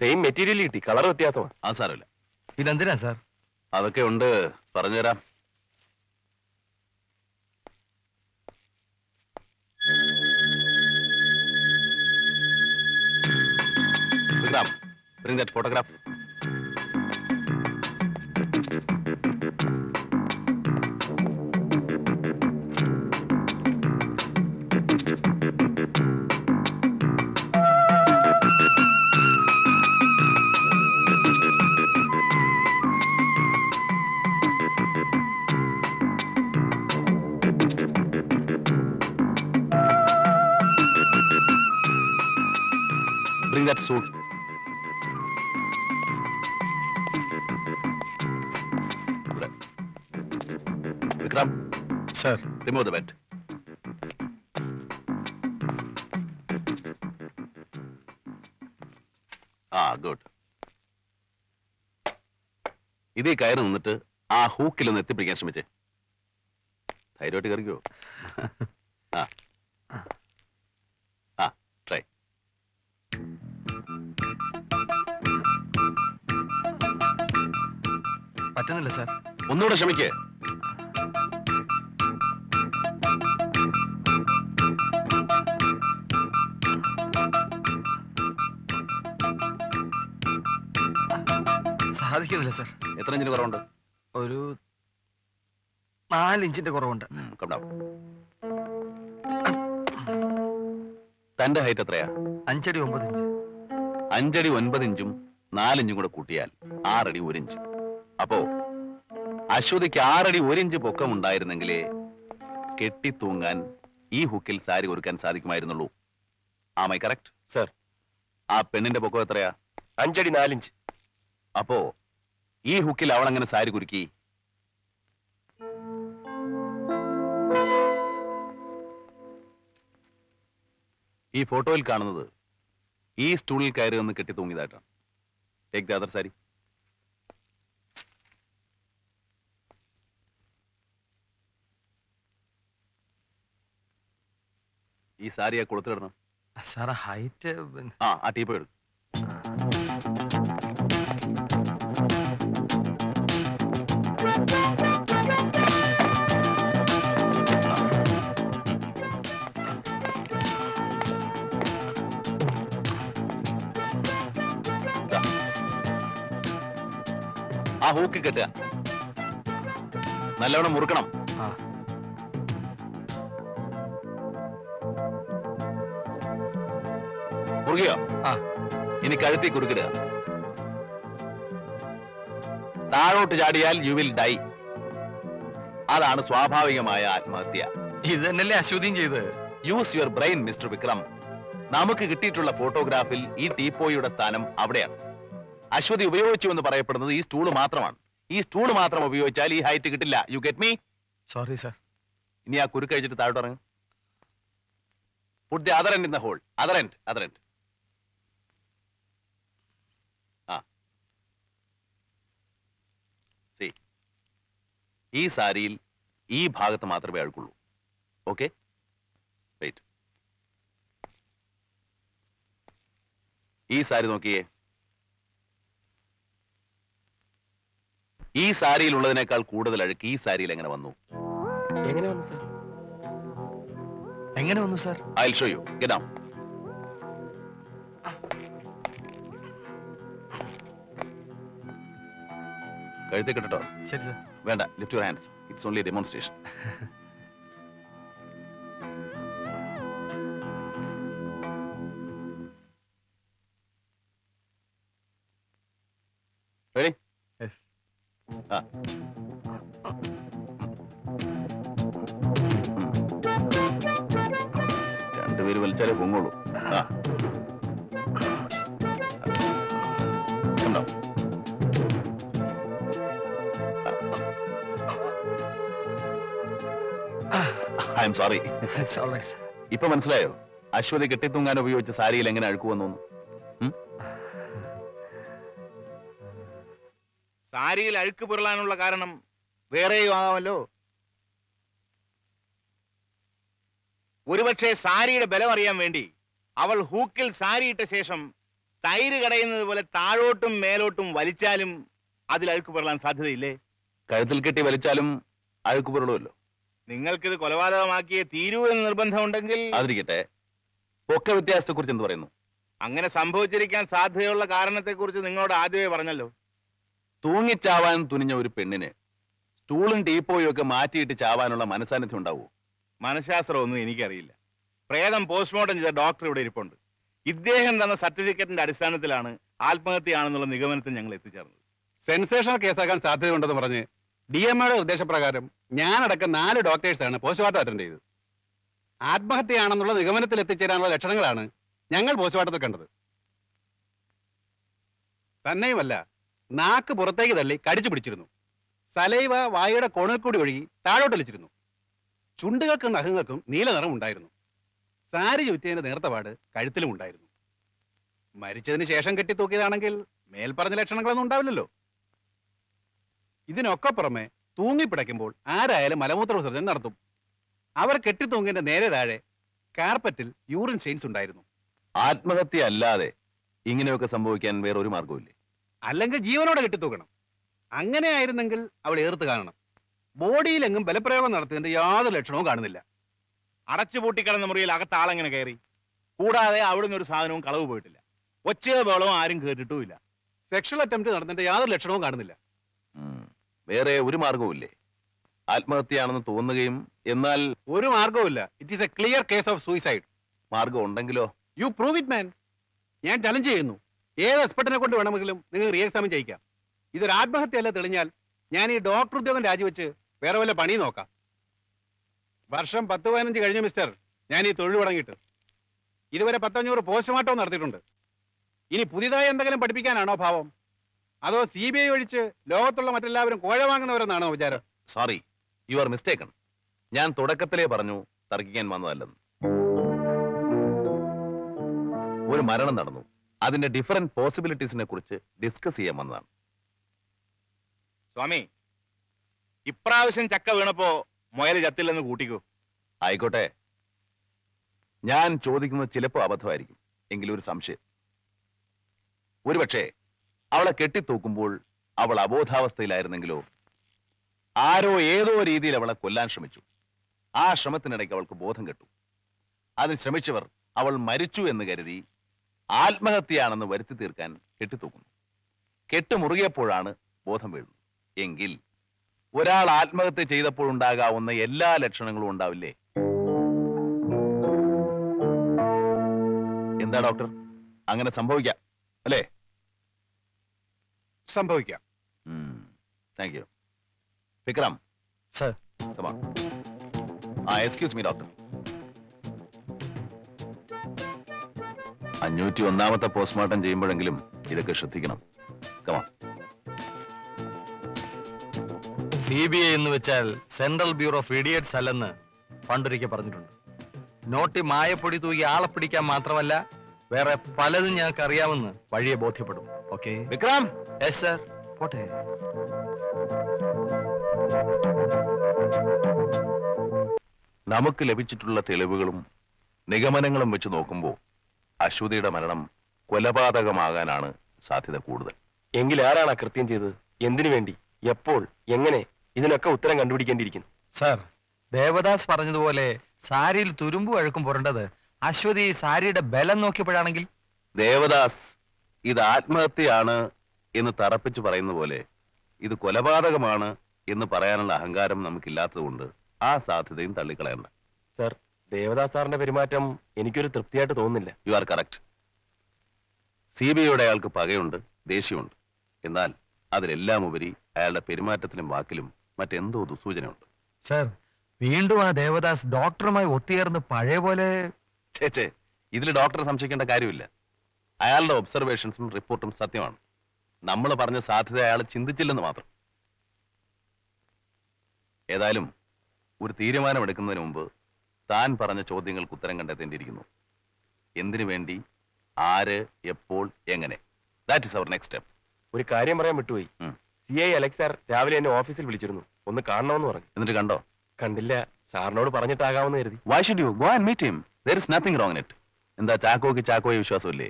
Same material കിട്ടി. Colour വ്യത്യാസമാണ്. ആ സാരമില്ല. ഇതെന്തിനാ സാർ? അതൊക്കെ ഉണ്ട്. പറഞ്ഞുതരാം. Vikram bring that photograph. Remove the bed ആ ഗുഡ് ഇതേ കയറി നിന്നിട്ട് ആ ഹൂക്കിൽ ഒന്ന് എത്തിപ്പിടിക്കാൻ ശ്രമിച്ചേ. ധൈര്യമായിട്ട് കയറിക്കോ? ആ. ആ ട്രൈ പറ്റുന്നില്ല സാർ ഒന്നുകൂടെ ശ്രമിക്കേ. സാധിക്കുന്നില്ല സാർ. എത്ര ഇഞ്ചിന് കുറവുണ്ട്? ഒരു നാല് ഇഞ്ചിന്റെ കുറവുണ്ട്. തന്റെ ഹൈറ്റ് എത്രയാ? അഞ്ചടി ഒമ്പത് ഇഞ്ച്. അഞ്ചടി ഒൻപത് ഇഞ്ചും നാലിഞ്ചും കൂടെ കൂട്ടിയാൽ ആറടി ഒരു ഇഞ്ച്. അപ്പോ അശ്വതിക്ക് ആറടി ഒരു ഇഞ്ച് പൊക്കം ഉണ്ടായിരുന്നെങ്കിലേ കെട്ടിത്തൂങ്ങാൻ ഈ ഹുക്കിൽ സാരി ഒരുക്കാൻ സാധിക്കുമായിരുന്നുള്ളൂ. ആമൈ കറക്റ്റ് സർ ആ പെണ്ണിന്റെ പൊക്കം എത്രയാ? അഞ്ചടി നാലിഞ്ച് അപ്പോ ഈ ഹുക്കിൽ അവൾ അങ്ങനെ സാരി കുരുക്കി? ഈ ഫോട്ടോയിൽ കാണുന്നത് ഈ സ്റ്റൂളിൽ കയറി നിന്ന് കെട്ടി തൂങ്ങിയതായിട്ടാണ്. ടേക്ക് ദ അതർ സാരി ഈ സാരി ആ കൊടുത്തിടണം സാറേ ഹൈറ്റ് ആ ആ ടീപ്പ് എടുക്കും. ആ ഹൂക്ക് കെട്ടുക നല്ലവണ്ണം മുറുക്കണം. മുറുകിയോ? ആ. ഇനി കഴുത്തി കുറുക്കിടുക. താഴോട്ട് ചാടിയാൽ യു വിൽ ഡൈ അതാണ് സ്വാഭാവികമായ ആത്മഹത്യ. ഇത് തന്നെയല്ലേ അശ്വതിയും ചെയ്ത് use your brain mister Vikram. നമുക്ക് കിട്ടിയിട്ടുള്ള ഫോട്ടോഗ്രാഫിൽ ഈ ടീപ്പോയുടെ സ്ഥാനം അവിടെയാണ്. അശ്വതി ഉപയോഗിച്ചു എന്ന് പറയപ്പെടുന്നത് ഈ സ്റ്റൂൾ മാത്രമാണ്. ഈ സ്റ്റൂൾ മാത്രം ഉപയോഗിച്ചാൽ ഈ ഹൈറ്റ് കിട്ടില്ല. You get me sorry sir ഇനി ആ കുരുക്ക് കഴിച്ചിട്ട് താഴോട്ട് ഇറങ്ങും. Put the other end in the hole other end other end ഈ സാരിയിൽ ഈ ഭാഗത്ത് മാത്രമേ അഴുക്കുള്ളൂ. ഓക്കെ വെയിറ്റ് ഈ സാരി നോക്കിയേ. ഈ സാരിയിൽ ഉള്ളതിനേക്കാൾ കൂടുതൽ അഴുക്ക് ഈ സാരിയിൽ എങ്ങനെ വന്നു? എങ്ങനെ വന്നു സർ എങ്ങനെ വന്നു sir I show you get. കഴുത്തി കിട്ടോ ശരി സാർ വേണ്ട. Lift your hands it's only demonstration പൊങ്ങുള്ളൂ. ആ. കണ്ടോ? ഐ എം സോറി ഇപ്പൊ മനസ്സിലായോ? അശ്വതി കെട്ടിത്തൂങ്ങാൻ ഉപയോഗിച്ച സാരിയിൽ എങ്ങനെ അഴുക്ക് വന്നു സാരിയിൽ അഴുക്ക് പുരളാനുള്ള കാരണം വേറെയും ആകാമല്ലോ ഒരുപക്ഷെ സാരിയുടെ ബലം അറിയാൻ വേണ്ടി അവൾ ഹൂക്കിൽ സാരി ഇട്ട ശേഷം തൈര് കടയുന്നത് പോലെ താഴോട്ടും മേലോട്ടും വലിച്ചാലും അതിൽ അഴുക്ക് പുരളാൻ സാധ്യതയില്ലേ? കഴുത്തിൽ കെട്ടി വലിച്ചാലും അഴുക്ക് പുരളുമല്ലോ. നിങ്ങൾക്കിത് കൊലപാതകമാക്കിയേ തീരൂ എന്ന് നിർബന്ധമുണ്ടെങ്കിൽ അതിരിക്കട്ടെ പൊക്ക വ്യത്യാസത്തെ കുറിച്ച് എന്ത് പറയുന്നു? അങ്ങനെ സംഭവിച്ചിരിക്കാൻ സാധ്യതയുള്ള കാരണത്തെക്കുറിച്ച് നിങ്ങളോട് ആദ്യമേ പറഞ്ഞല്ലോ. തൂങ്ങിച്ചാവാൻ തുനിഞ്ഞ ഒരു പെണ്ണിന് സ്റ്റൂളും ടീപ്പോയും ഒക്കെ മാറ്റിയിട്ട് ചാവാനുള്ള മനസാന്നിധ്യം ഉണ്ടാവൂ? മനഃശാസ്ത്രമൊന്നും എനിക്കറിയില്ല. പ്രേതം പോസ്റ്റ്മോർട്ടം ചെയ്ത ഡോക്ടർ ഇവിടെ ഇരിപ്പുണ്ട്. ഇദ്ദേഹം തന്ന സർട്ടിഫിക്കറ്റിന്റെ അടിസ്ഥാനത്തിലാണ് ആത്മഹത്യയാണെന്നുള്ള നിഗമനത്തിൽ ഞങ്ങൾ എത്തിച്ചേർന്നത്. സെൻസേഷണൽ കേസാക്കാൻ സാധ്യതയുണ്ടെന്ന് പറഞ്ഞ് ഡി എം എയുടെ നിർദ്ദേശപ്രകാരം ഞാനടക്കം നാല് ഡോക്ടേഴ്സാണ് പോസ്റ്റ്മോർട്ടം അറ്റൻഡ് ചെയ്തത്. ആത്മഹത്യയാണെന്നുള്ള നിഗമനത്തിൽ എത്തിച്ചേരാനുള്ള ലക്ഷണങ്ങളാണ് ഞങ്ങൾ പോസ്റ്റ്മോർട്ടത്തിൽ കണ്ടത്. തന്നെയുമല്ല നാക്ക് പുറത്തേക്ക് തള്ളി കടിച്ചു പിടിച്ചിരുന്നു. സലൈവ വായുടെ കോണിൽ കൂടി ഒഴുകി താഴോട്ടൊലിച്ചിരുന്നു ചുണ്ടുകൾക്കും നഖങ്ങൾക്കും നീല നിറം ഉണ്ടായിരുന്നു. സാരി ചുറ്റിയതിന്റെ നേർത്തപാട് കഴുത്തിലും ഉണ്ടായിരുന്നു. മരിച്ചതിന് ശേഷം കെട്ടിത്തൂക്കിയതാണെങ്കിൽ മേൽപ്പറഞ്ഞ ലക്ഷണങ്ങളൊന്നും ഉണ്ടാവില്ലല്ലോ. ഇതിനൊക്കെ പുറമെ തൂങ്ങിപ്പിടയ്ക്കുമ്പോൾ ആരായാലും മലമൂത്ര വിസർജനം നടത്തും. അവർ കെട്ടിത്തൂങ്ങിന്റെ നേരെ താഴെ കാർപ്പറ്റിൽ യൂറിൻ ചെയിൻസ് ഉണ്ടായിരുന്നു. ആത്മഹത്യ അല്ലാതെ ഇങ്ങനെയൊക്കെ സംഭവിക്കാൻ വേറെ ഒരു മാർഗവുമില്ലേ അല്ലെങ്കിൽ ജീവനോടെ കെട്ടിത്തൂക്കണം അങ്ങനെയായിരുന്നെങ്കിൽ അവൾ ഏർത്ത് കാണണം. ബോഡിയിലെങ്ങും ബലപ്രയോഗം നടത്തിയതിന്റെ യാതൊരു ലക്ഷണവും കാണുന്നില്ല. അടച്ചുപൂട്ടിക്കിടന്ന മുറിയിൽ അകത്ത് ആളെങ്ങനെ കയറി? കൂടാതെ അവിടുന്ന് ഒരു സാധനവും കളവ് പോയിട്ടില്ല. ഒച്ചയോ ബോളവും ആരും കേട്ടിട്ടുമില്ല. സെക്ഷൽ അറ്റംപ്റ്റ് നടന്നതിന്റെ യാതൊരു ലക്ഷണവും കാണുന്നില്ല. വേറെ ഒരു മാർഗവുമില്ലേ ആത്മഹത്യയാണെന്ന് തോന്നുകയും എന്നാൽ ഒരു മാർഗവുമില്ല it is a clear case of suicide മാർഗം ഉണ്ടെങ്കിലോ? യു പ്രൂവ് ഇറ്റ് മാൻ ഞാൻ ചലഞ്ച് ചെയ്യുന്നു. ഏത് എക്സ്പെർട്ടിനെ കൊണ്ട് വേണമെങ്കിലും നിങ്ങൾ റീ എക്സാമിൻ ചെയ്യിക്കാം. ഇതൊരു ആത്മഹത്യയല്ല തെളിഞ്ഞാൽ ഞാൻ ഈ ഡോക്ടർ ഉദ്യോഗം രാജിവെച്ച് വേറെ വല്ല പണി നോക്കാം. വർഷം പത്ത് പതിനഞ്ച് കഴിഞ്ഞ മിസ്റ്റർ. ഞാൻ ഈ തൊഴിൽ തുടങ്ങിയിട്ട്. ഇതുവരെ പത്തഞ്ഞൂറ് പോസ്റ്റ്മോർട്ടം നടത്തിയിട്ടുണ്ട്. ഇനി പുതിയതായി എന്തെങ്കിലും പഠിപ്പിക്കാനാണോ ഭാവം? അതോ സി ബി ഐ ഒഴിച്ച് ലോകത്തുള്ള മറ്റെല്ലാവരും കോഴ വാങ്ങുന്നവരെന്നാണോ വിചാരം? സോറി യു ആർ മിസ്റ്റേക്കൺ ഞാൻ തുടക്കത്തിലേ പറഞ്ഞു തർക്കിക്കാൻ വന്നതല്ലെന്ന്. ഒരു മരണം നടന്നു. അതിന്റെ ഡിഫറെന്റ് പോസിബിലിറ്റീസിനെ കുറിച്ച് ഡിസ്കസ് ചെയ്യാൻ വന്നതാണ്. സ്വാമി ഇപ്രാവശ്യം ചക്ക വീണപ്പോ മുയൽ ചത്തില്ലെന്ന് കൂട്ടിക്കോ. ആയിക്കോട്ടെ. ഞാൻ ചോദിക്കുന്നത് ചിലപ്പോൾ അബദ്ധമായിരിക്കും. എങ്കിലും ഒരു സംശയം. ഒരുപക്ഷെ അവളെ കെട്ടിത്തൂക്കുമ്പോൾ അവൾ അബോധാവസ്ഥയിലായിരുന്നെങ്കിലോ ആരോ ഏതോ രീതിയിൽ അവളെ കൊല്ലാൻ ശ്രമിച്ചു. ആ ശ്രമത്തിനിടയ്ക്ക് അവൾക്ക് ബോധം കെട്ടു. അതിന് ശ്രമിച്ചവർ അവൾ മരിച്ചു എന്ന് കരുതി ആത്മഹത്യയാണെന്ന് വരുത്തി തീർക്കാൻ കെട്ടിത്തൂക്കുന്നു. കെട്ടുമുറുകിയപ്പോഴാണ് ബോധം വീഴുന്നത്. എങ്കിൽ ഒരാൾ ആത്മഹത്യ ചെയ്തപ്പോൾ ഉണ്ടാകാവുന്ന എല്ലാ ലക്ഷണങ്ങളും ഉണ്ടാവില്ലേ? എന്താ ഡോക്ടർ? അങ്ങനെ സംഭവിക്കാം അല്ലേ? സംഭവിക്കാം. Thank you Vikram. സർ. കമാ ആ എക്സ്ക്യൂസ് മീ ഡോക്ടർ അഞ്ഞൂറ്റി ഒന്നാമത്തെ പോസ്റ്റ്മോർട്ടം ചെയ്യുമ്പോഴെങ്കിലും ഇതൊക്കെ ശ്രദ്ധിക്കണം. കമാ സി ബി ഐ എന്ന് വെച്ചാൽ സെൻട്രൽ ബ്യൂറോ ഓഫ് ഇഡിയറ്റ്സ് അല്ലെന്ന് പണ്ടൊരിക്കൽ പറഞ്ഞിട്ടുണ്ട്. നോട്ടി മായപ്പൊടി തൂക്കി ആളെ പിടിക്കാൻ മാത്രമല്ല വേറെ പലതും ഞങ്ങൾക്ക് അറിയാമെന്ന് വഴിയെ ബോധ്യപ്പെടും. ഓക്കെ? വിക്രം! യെസ് സർ പോട്ടെ. നമുക്ക് ലഭിച്ചിട്ടുള്ള തെളിവുകളും നിഗമനങ്ങളും വെച്ച് നോക്കുമ്പോൾ അശ്വതിയുടെ മരണം കൊലപാതകമാകാനാണ് സാധ്യത കൂടുതൽ. എങ്കിൽ ആരാണ് ആ കൃത്യം ചെയ്തത്? എന്തിനു വേണ്ടി? എപ്പോൾ? എങ്ങനെ? ഇതിനൊക്കെ ഉത്തരം കണ്ടുപിടിക്കേണ്ടിയിരിക്കുന്നു. സർ ദേവദാസ് പറഞ്ഞതുപോലെ സാരിയിൽ തുരുമ്പ് അഴുക്കും പുരണ്ടത് അശ്വതി സാരിയുടെ ബലം നോക്കിയപ്പോഴാണെങ്കിൽ. ദേവദാസ് ഇത് ആത്മഹത്യയാണ് എന്ന് തറപ്പിച്ചു പറയുന്ന പോലെ ഇത് കൊലപാതകമാണ് എന്ന് പറയാനുള്ള അഹങ്കാരം നമുക്കില്ലാത്തതുകൊണ്ട് ആ സാധ്യതയും തള്ളിക്കളയണ്ട. സർ ദേവദാസ് സാറിന്റെ പെരുമാറ്റം എനിക്കൊരു തൃപ്തിയായിട്ട് തോന്നുന്നില്ല. You are correct C B ഐയുടെ അയാൾക്ക് പകയുണ്ട് ദേഷ്യമുണ്ട്. എന്നാൽ അതിലെല്ലാം ഉപരി അയാളുടെ പെരുമാറ്റത്തിലും വാക്കിലും മറ്റെന്തോ ദുസൂചനയുണ്ട് സർ വീണ്ടും ആ ദേവദാസ് ഡോക്ടറുമായി ഒത്തുചേർന്ന് പഴയ പോലെ ചേച്ചേ ഇതിൽ ഡോക്ടറെ സംശയിക്കേണ്ട കാര്യമില്ല. അയാളുടെ ഒബ്സർവേഷൻസും റിപ്പോർട്ടും സത്യമാണ്. നമ്മൾ പറഞ്ഞ സാധ്യത അയാൾ ചിന്തിച്ചില്ലെന്ന് മാത്രം. ഏതായാലും ഒരു തീരുമാനമെടുക്കുന്നതിന് മുമ്പ് താൻ പറഞ്ഞ ചോദ്യങ്ങൾക്ക് ഉത്തരം കണ്ടെത്തേണ്ടിയിരിക്കുന്നു. എന്തിനു വേണ്ടി ആര് എപ്പോൾ എങ്ങനെ? That is our next step ഒരു കാര്യം പറയാൻ വിട്ടുപോയി. സി ഐ അലക്സ് സാർ രാവിലെ എന്നെ ഓഫീസിൽ വിളിച്ചിരുന്നു. ഒന്ന് കാണണമെന്ന് പറഞ്ഞു. എന്നിട്ട് കണ്ടോ? കണ്ടില്ല. സാറിനോട് പറഞ്ഞിട്ടാകാമെന്ന് കരുതി. Why should you go and meet him there is nothing wrong it എന്താ ചാക്കോക്ക് ചാക്കോയെ വിശ്വാസമില്ലേ?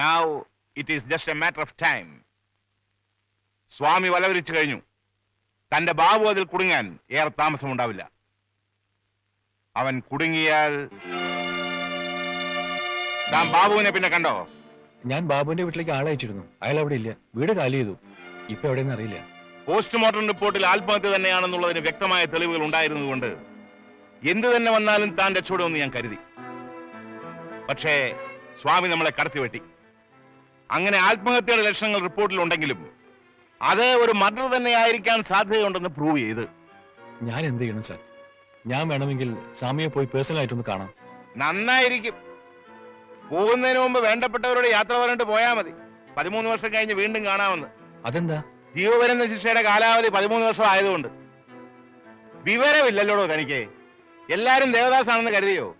Now it is just a matter of time Swami വലവരിച്ചു കഴിഞ്ഞു. തന്റെ ബാബു അതിൽ കുടുങ്ങാൻ ഏറെ താമസമുണ്ടാവില്ല. അവൻ കുടുങ്ങിയാൽ താൻ ബാബുവിനെ പിന്നെ കണ്ടോ? ഞാൻ ബാബുവിന്റെ വീട്ടിലേക്ക് ആളയച്ചിരുന്നു അയാൾ അവിടെ ഇല്ല. വീട് കാലി ചെയ്തു. ഇപ്പൊ എവിടെയെന്ന് അറിയില്ല. പോസ്റ്റ്മോർട്ടം റിപ്പോർട്ടിൽ ആത്മഹത്യ തന്നെയാണെന്നുള്ളതിന് വ്യക്തമായ തെളിവുകൾ ഉണ്ടായിരുന്നതുകൊണ്ട് എന്ത് തന്നെ വന്നാലും താൻ രക്ഷപ്പെടുമെന്ന് ഞാൻ കരുതി. പക്ഷേ സ്വാമി നമ്മളെ കടത്തിവെട്ടി അങ്ങനെ ആത്മഹത്യയുടെ ലക്ഷണങ്ങൾ റിപ്പോർട്ടിൽ ഉണ്ടെങ്കിലും അത് ഒരു മർഡർ തന്നെയായിരിക്കാൻ സാധ്യതയുണ്ടെന്ന് പ്രൂവ് ചെയ്ത്. ഞാൻ എന്ത് ചെയ്യണം സാർ? ഞാൻ വേണമെങ്കിൽ സ്വാമിയെ പോയി പേഴ്സണൽ ആയിട്ടൊന്ന് കാണാം. നന്നായിരിക്കും. പോകുന്നതിന് മുമ്പ് വേണ്ടപ്പെട്ടവരോട് യാത്ര പറഞ്ഞിട്ട് പോയാൽ മതി. പതിമൂന്ന് വർഷം കഴിഞ്ഞ് വീണ്ടും കാണാമെന്ന്. അതെന്താ? ജീവപര്യന്ത ശിക്ഷയുടെ കാലാവധി പതിമൂന്ന് വർഷം ആയതുകൊണ്ട്. വിവരമില്ലല്ലോടോ തനിക്ക്? എല്ലാരും ദേവദാസാണെന്ന് കരുതിയോ?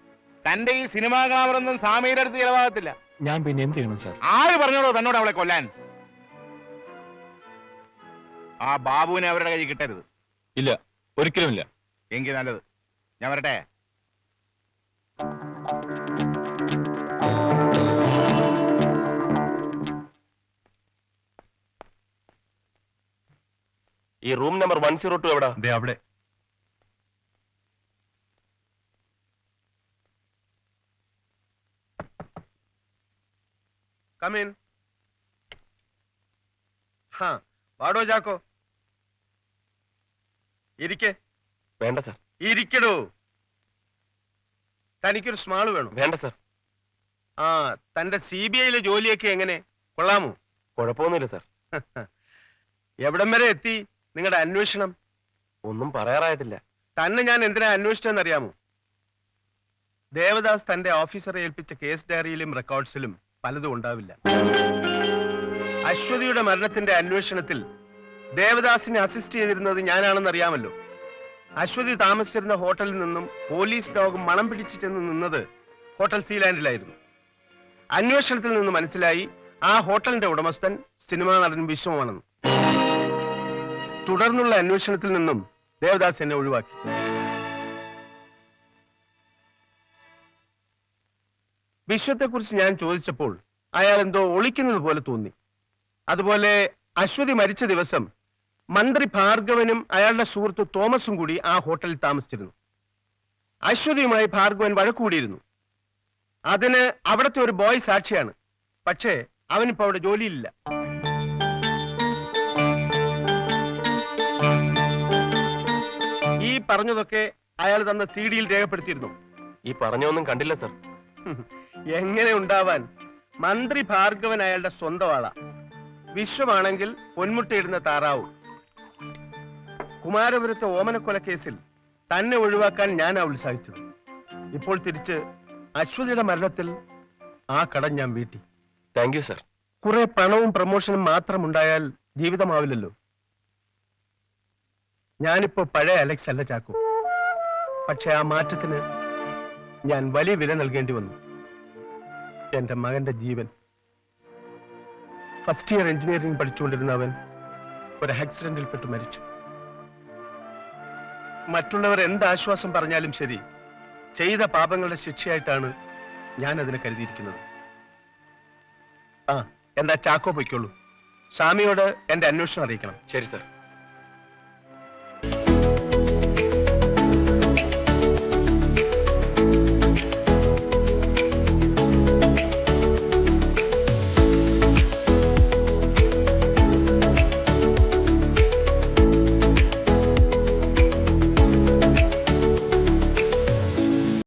തന്റെ ഈ സിനിമാ കാമറൊന്നും സാമിയുടെ അടുത്ത് ചിലവാകത്തില്ല. ഞാൻ പിന്നെ എന്ത് ചെയ്യണം സാർ? ആര് പറഞ്ഞോളൂ തന്നോട് അവളെ കൊല്ലാൻ? ആ ബാബുവിനെ അവരുടെ കയ്യിൽ കിട്ടരുത്. ഇല്ല ഒരിക്കലുമില്ല. എങ്കിൽ നല്ലത്. ഞാൻ വരട്ടെ? ഈ room number one zero two എവിടാ? അവിടെ. കമീൻ ഹാ വാടോ ചാക്കോ ഇരിക്കെ. വേണ്ട സർ. ഇരിക്കടോ. തനിക്കൊരു സ്മാൾ വേണം. വേണ്ട സർ. ആ തന്റെ സി ബി ഐയിലെ ജോലിയൊക്കെ എങ്ങനെ? കൊള്ളാമോ? കൊഴപ്പൊന്നുമില്ല സർ. എവിടം വരെ എത്തി? നിങ്ങളുടെ അന്വേഷണം? ഒന്നും പറയാറായിട്ടില്ല. തന്നെ ഞാൻ എന്തിനാ അന്വേഷിച്ചതെന്ന് അറിയാമോ ദേവദാസ് തന്റെ ഓഫീസറെ ഏൽപ്പിച്ച കേസ് ഡയറിയിലും റെക്കോർഡ്സിലും പലതും ഉണ്ടാവില്ല. അശ്വതിയുടെ മരണത്തിന്റെ അന്വേഷണത്തിൽ ദേവദാസിനെ അസിസ്റ്റ് ചെയ്തിരുന്നത് ഞാനാണെന്ന് അറിയാമല്ലോ അശ്വതി താമസിച്ചിരുന്ന ഹോട്ടലിൽ നിന്നും പോലീസ് ഡോഗ് മണം പിടിച്ചു ചെന്ന് നിന്നത് ഹോട്ടൽ സീലാൻഡിലായിരുന്നു. അന്വേഷണത്തിൽ നിന്ന് മനസ്സിലായി ആ ഹോട്ടലിന്റെ ഉടമസ്ഥൻ സിനിമാ നടൻ വിശ്വമാണെന്ന്. തുടർന്നുള്ള അന്വേഷണത്തിൽ നിന്നും ദേവദാസ് എന്നെ ഒഴിവാക്കി. വിശ്വത്തെക്കുറിച്ച് ഞാൻ ചോദിച്ചപ്പോൾ അയാൾ എന്തോ ഒളിക്കുന്നത് പോലെ തോന്നി. അതുപോലെ അശ്വതി മരിച്ച ദിവസം മന്ത്രി ഭാർഗവനും അയാളുടെ സുഹൃത്ത് തോമസും കൂടി ആ ഹോട്ടലിൽ താമസിച്ചിരുന്നു. അശ്വതിയുമായി ഭാർഗവൻ വഴക്കൂടിയിരുന്നു അതിന് അവിടുത്തെ ഒരു ബോയ് സാക്ഷിയാണ്. പക്ഷേ അവനിപ്പോ അവിടെ ജോലിയില്ല പറഞ്ഞതൊക്കെ അയാൾ തന്ന സി ഡിയിൽ രേഖപ്പെടുത്തിയിരുന്നു. ഈ പറഞ്ഞൊന്നും കണ്ടില്ല സർ. എങ്ങനെ ഉണ്ടാവാൻ മന്ത്രി ഭാർഗവൻ അയാളുടെ സ്വന്തം ആളാ. വിശ്വമാണെങ്കിൽ പൊന്മുട്ടയിടുന്ന താറാവ്. കുമാരപുരത്തെ ഓമനക്കൊല കേസിൽ തന്നെ ഒഴിവാക്കാൻ ഞാനാ ഉത്സാഹിച്ചത്. ഇപ്പോൾ തിരിച്ച് അശ്വതിയുടെ മരണത്തിൽ ആ കടം ഞാൻ വീട്ടി. Thank you sir. കുറെ പണവും പ്രമോഷനും മാത്രം ഉണ്ടായാൽ ജീവിതമാവില്ലല്ലോ. ഞാനിപ്പോ പഴയ അലക്സ് അല്ല ചാക്കു. പക്ഷെ ആ മാറ്റത്തിന് ഞാൻ വലിയ വില നൽകേണ്ടി വന്നു. എന്റെ മകന്റെ ജീവൻ. ഫസ്റ്റ് ഇയർ എഞ്ചിനീയറിംഗ് പഠിച്ചുകൊണ്ടിരുന്ന അവൻ ഒരു ആക്സിഡന്റിൽ പെട്ട് മരിച്ചു. മറ്റുള്ളവർ എന്ത് ആശ്വാസം പറഞ്ഞാലും ശരി ചെയ്ത പാപങ്ങളുടെ ശിക്ഷയായിട്ടാണ് ഞാൻ അതിനെ കരുതിയിരിക്കുന്നത്. ആ എന്താ ചാക്കോ പൊയ്ക്കോളൂ. സ്വാമിയോട് എന്റെ അന്വേഷണം അറിയിക്കണം. ശരി സാർ